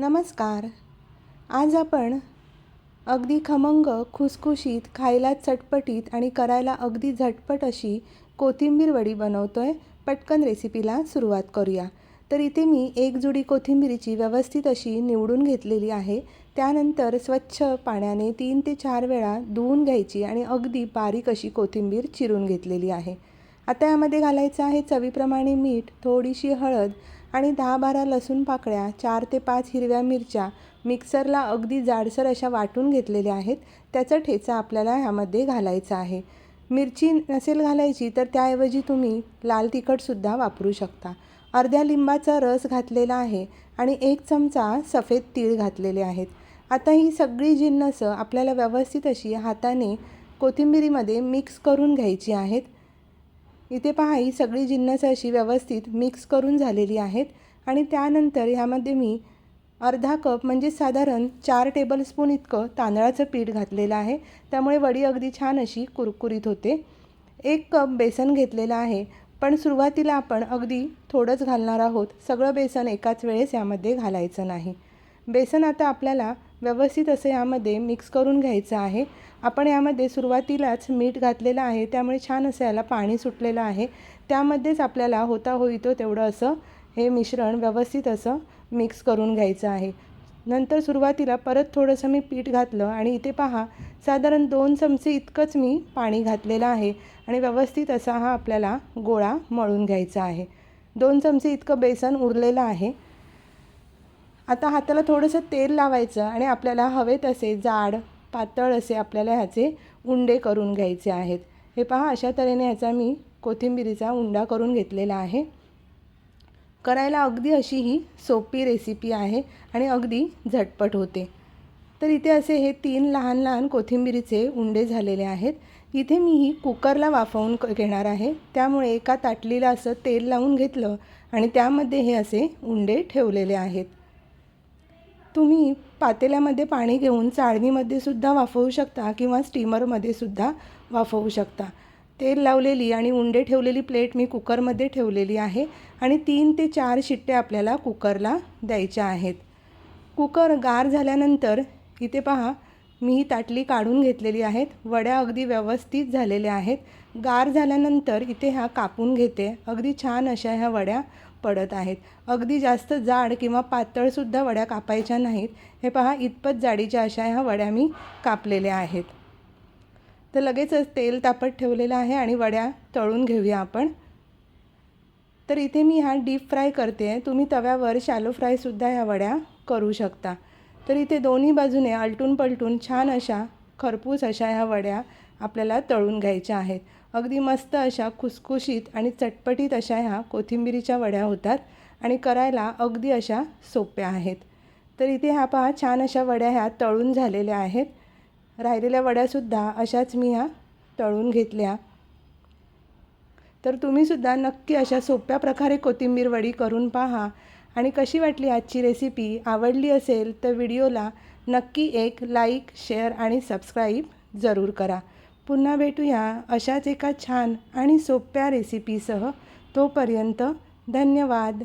नमस्कार. आज आपण अगदी खमंग खुसखुशीत खायला चटपटीत आणि करायला अगदी झटपट अशी कोथिंबीर वडी बनवतो आहे पटकन रेसिपीला सुरुवात करूया. तर इथे मी एक जुडी कोथिंबीरीची व्यवस्थित अशी निवडून घेतलेली आहे. त्यानंतर स्वच्छ पाण्याने तीन ते चार वेळा धुवून घ्यायची आणि अगदी बारीक अशी कोथिंबीर चिरून घेतलेली आहे. आता यामध्ये घालायचं आहे चवीप्रमाणे मीठ थोडीशी हळद आणि दहा बारा लसूण पाकळ्या चार ते पाच हिरव्या मिरच्या मिक्सरला अगदी जाडसर अशा वाटून घेतलेल्या आहेत. त्याचा ठेचा आपल्याला ह्यामध्ये घालायचा आहे. मिरची नसेल घालायची तर त्याऐवजी तुम्ही लाल तिखटसुद्धा वापरू शकता. अर्ध्या लिंबाचा रस घातलेला आहे आणि एक चमचा सफेद तीळ घातलेले आहेत. आता ही सगळी जिन्नसं आपल्याला व्यवस्थित अशी हाताने कोथिंबिरीमध्ये मिक्स करून घ्यायची आहेत. इथे पहा ही सगळी जिन्नस अशी व्यवस्थित मिक्स करून झालेली आहेत. आणि त्यानंतर ह्यामध्ये मी अर्धा कप म्हणजे साधारण चार टेबलस्पून इतकं तांदळाचं पीठ घातलेलं आहे. त्यामुळे वडी अगदी छान अशी कुरकुरीत होते. एक कप बेसन घेतलेलं आहे. पण सुरुवातीला आपण अगदी थोडंच घालणार आहोत. सगळं बेसन एकाच वेळेस यामध्ये घालायचं नाही. बेसन आता आपल्याला व्यवस्थित असं यामध्ये मिक्स करून घ्यायचं आहे. आपण यामध्ये सुरुवातीलाच मीठ घातलेलं आहे. त्यामुळे छान असं याला पाणी सुटलेलं आहे. त्यामध्येच आपल्याला होता होईतो तेवढं असं हे मिश्रण व्यवस्थित असं मिक्स करून घ्यायचं आहे. नंतर सुरुवातीला परत थोडंसं मी पीठ घातलं आणि इथे पहा साधारण दोन चमचे इतकंच मी पाणी घातलेलं आहे आणि व्यवस्थित असा हा आपल्याला गोळा मळून घ्यायचा आहे. दोन चमचे इतकं बेसन उरलेलं आहे. आता हाताला थोडंसं तेल लावायचं आणि आपल्याला हवे तसे जाड पातळ असे आपल्याला ह्याचे उंडे करून घ्यायचे आहेत. हे पहा अशा तऱ्हेने ह्याचा मी कोथिंबिरीचा उंडा करून घेतलेला आहे. करायला अगदी अशी ही सोपी रेसिपी आहे आणि अगदी झटपट होते. तर इथे असे हे तीन लहान लहान कोथिंबिरीचे उंडे झालेले आहेत. इथे मी ही कुकरला वाफवून क घेणार आहे. त्यामुळे एका ताटलीला असं तेल लावून घेतलं आणि त्यामध्ये हे असे उंडे ठेवलेले आहेत. तुम्ही पातेल्यामध्ये पाणी घेऊन चाळणीमध्ये सुद्धा वाफवू शकता किंवा स्टीमरमध्ये सुद्धा वाफवू शकता. तेल लावलेली आणि उंडे ठेवलेली प्लेट मी कुकरमध्ये ठेवलेली आहे आणि तीन ते चार शिट्टे आपल्याला कुकरला द्यायच्या आहेत. कुकर गार झाल्यानंतर इथे पहा मी ही ताटली काढून घेतलेली आहेत. वड्या अगदी व्यवस्थित झालेल्या आहेत. गार झाल्यानंतर इथे ह्या कापून घेते. अगदी छान अशा ह्या वड्या पडत आहेत. अगदी जास्त जाड किंवा पातळसुद्धा वड्या कापायच्या नाहीत. हे पहा इतपत जाडीच्या अशा ह्या वड्या मी कापलेल्या आहेत. तर लगेचच तेल तापत ठेवलेलं आहे आणि वड्या तळून घेऊया आपण. तर इथे मी हा डीप फ्राय करते. आहे तुम्ही तव्यावर शॅलो फ्रायसुद्धा ह्या वड्या करू शकता. तर इथे दोन्ही बाजूने आलटून पलटून छान अशा खरपूस अशा ह्या वड्या आपल्याला तळून घ्यायच्या आहेत. अगदी मस्त अशा खुसखुशीत आणि चटपटीत अशा ह्या कोथिंबिरीच्या वड्या होतात आणि करायला अगदी अशा सोप्या आहेत. तर इथे ह्या पहा छान अशा वड्या ह्या तळून झालेल्या आहेत. राहिलेल्या वड्यासुद्धा अशाच मी ह्या तळून घेतल्या. तर तुम्हीसुद्धा नक्की अशा सोप्या प्रकारे कोथिंबीर वडी करून पहा. आणि कशी वाटली आजची रेसिपी आवडली असेल तर व्हिडिओला नक्की एक लाईक शेअर आणि सबस्क्राईब जरूर करा. पुन्हा भेटूया अशाच एका छान आणि सोप्या रेसिपीसह तोपर्यंत धन्यवाद.